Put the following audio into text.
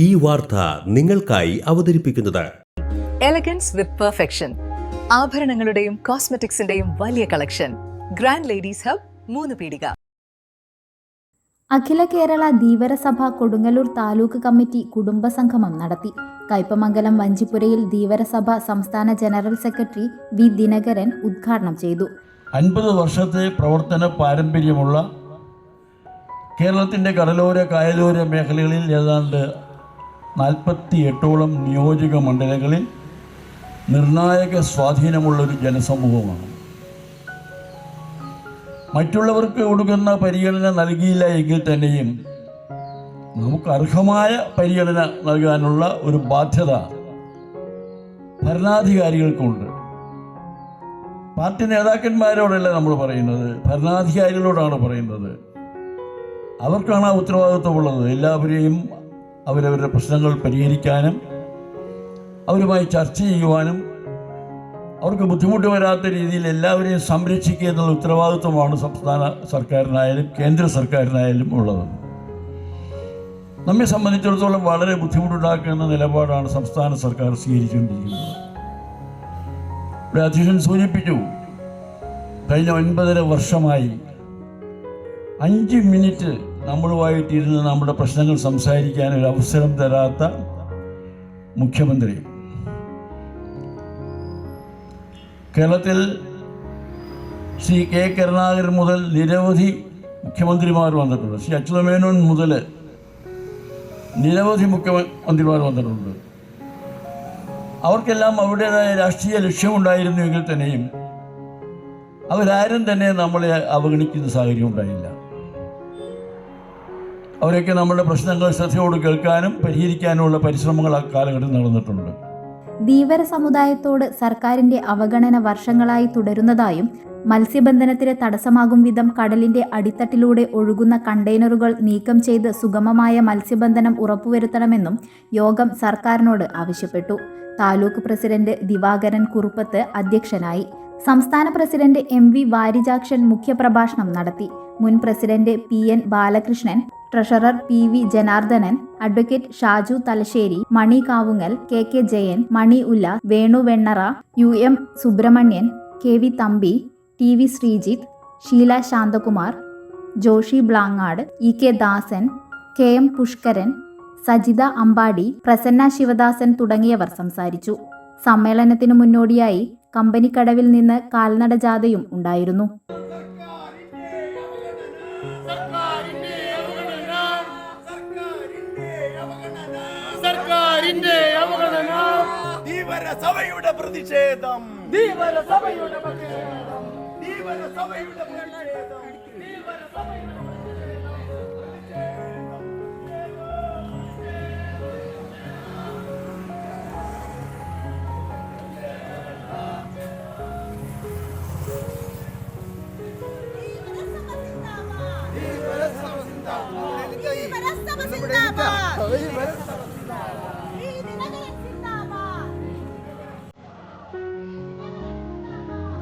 ഈ വാർത്ത നിങ്ങൾക്കായി അവതരിപ്പിക്കുന്നത്. എലഗൻസ് വിത്ത് പെർഫെക്ഷൻ ആഭരണങ്ങളുടെയും കോസ്മെറ്റിക്സിന്റെയും വലിയ collection grand ladies hub Moonupeedika. Akhila Kerala Dheevarasabha Kodungallur taluk committee കുടുംബസംഗമം നടത്തി. കയ്പമംഗലം വഞ്ചിപ്പുരയിൽ ധീവരസഭ സംസ്ഥാന ജനറൽ സെക്രട്ടറി വി ദിനകരൻ ഉദ്ഘാടനം ചെയ്തു. അൻപത് വർഷത്തെ പ്രവർത്തന പാരമ്പര്യമുള്ള കേരളത്തിന്റെ കടലോര കായലോര മേഖലകളിൽ ഏതാണ്ട് നാൽപ്പത്തി എട്ടോളം നിയോജക മണ്ഡലങ്ങളിൽ നിർണായക സ്വാധീനമുള്ളൊരു ജനസമൂഹമാണ്. മറ്റുള്ളവർക്ക് കൊടുക്കുന്ന പരിഗണന നൽകിയില്ല എങ്കിൽ തന്നെയും നമുക്ക് അർഹമായ പരിഗണന നൽകാനുള്ള ഒരു ബാധ്യത ഭരണാധികാരികൾക്കുണ്ട്. പാർട്ടി നേതാക്കന്മാരോടല്ല നമ്മൾ പറയുന്നത് ഭരണാധികാരികളോടാണ് പറയുന്നത്. അവർക്കാണ് ആ ഉത്തരവാദിത്വമുള്ളത്. എല്ലാവരെയും അവരവരുടെ പ്രശ്നങ്ങൾ പരിഹരിക്കാനും അവരുമായി ചർച്ച ചെയ്യുവാനും അവർക്ക് ബുദ്ധിമുട്ട് വരാത്ത രീതിയിൽ എല്ലാവരെയും സംരക്ഷിക്കുക എന്നുള്ള ഉത്തരവാദിത്വമാണ് സംസ്ഥാന സർക്കാരിനായാലും കേന്ദ്ര സർക്കാരിനായാലും ഉള്ളത്. നമ്മെ സംബന്ധിച്ചിടത്തോളം വളരെ ബുദ്ധിമുട്ടുണ്ടാക്കുന്ന നിലപാടാണ് സംസ്ഥാന സർക്കാർ സ്വീകരിച്ചുകൊണ്ടിരിക്കുന്നത്. ഇവിടെ അധ്യക്ഷൻ സൂചിപ്പിച്ചു കഴിഞ്ഞ ഒൻപതര വർഷമായി അഞ്ച് മിനിറ്റ് നമ്മളുമായിട്ടിരുന്ന് നമ്മുടെ പ്രശ്നങ്ങൾ സംസാരിക്കാൻ ഒരു അവസരം തരാത്ത മുഖ്യമന്ത്രി. കേരളത്തിൽ ശ്രീ കെ കരുണാകരൻ മുതൽ നിരവധി മുഖ്യമന്ത്രിമാർ വന്നിട്ടുണ്ട്. ശ്രീ അച്യുതമേനോൻ മുതൽ നിരവധി മുഖ്യമന്ത്രിമാർ വന്നിട്ടുണ്ട്. അവർക്കെല്ലാം അവരുടേതായ രാഷ്ട്രീയ ലക്ഷ്യമുണ്ടായിരുന്നുവെങ്കിൽ തന്നെയും അവരാരും തന്നെ നമ്മളെ അവഗണിക്കുന്ന സാഹചര്യം ഉണ്ടായില്ല. അവരൊക്കെ നമ്മുടെ പ്രശ്നങ്ങൾ ശ്രദ്ധയോട് കേൾക്കാനും പരിഹരിക്കാനുമുള്ള പരിശ്രമങ്ങൾ ആ കാലഘട്ടത്തിൽ നടന്നിട്ടുണ്ട്. ധീവര സമുദായത്തോട് സർക്കാരിന്റെ അവഗണന വർഷങ്ങളായി തുടരുന്നതായും മത്സ്യബന്ധനത്തിന് തടസ്സമാകും വിധം കടലിന്റെ അടിത്തട്ടിലൂടെ ഒഴുകുന്ന കണ്ടെയ്നറുകൾ നീക്കം ചെയ്ത് സുഗമമായ മത്സ്യബന്ധനം ഉറപ്പുവരുത്തണമെന്നും യോഗം സർക്കാരിനോട് ആവശ്യപ്പെട്ടു. താലൂക്ക് പ്രസിഡന്റ് ദിവാകരൻ കുറുപ്പത്ത് അധ്യക്ഷനായി. സംസ്ഥാന പ്രസിഡന്റ് എം വി വാരിജാക്ഷൻ മുഖ്യപ്രഭാഷണം നടത്തി. മുൻ president P N Balakrishnan treasurer P V Janardhanan advocate Shaju Thalassery Mani Kavungal K K Jayan Mani Ulla Venu Vennara U M Subrahmanyan K V Thampi T V Sreejith Sheela Santhakumar Joshi Blangad E K Dasan K M Pushkaran Sajitha Ambadi Prasanna Sivadasan തുടങ്ങിയവർ സംസാരിച്ചു. സമ്മേളനത്തിനു മുന്നോടിയായി കമ്പനിക്കടവിൽ നിന്ന് കാൽനട ജാഥയും ഉണ്ടായിരുന്നു. സർക്കാരിന്റെ അവഗണന. ധീവര സഭയുടെ പ്രതിഷേധം. ധീവര സഭയുടെ പ്രതിഷേധം. ധീവര സഭയുടെ പ്രതിഷേധം.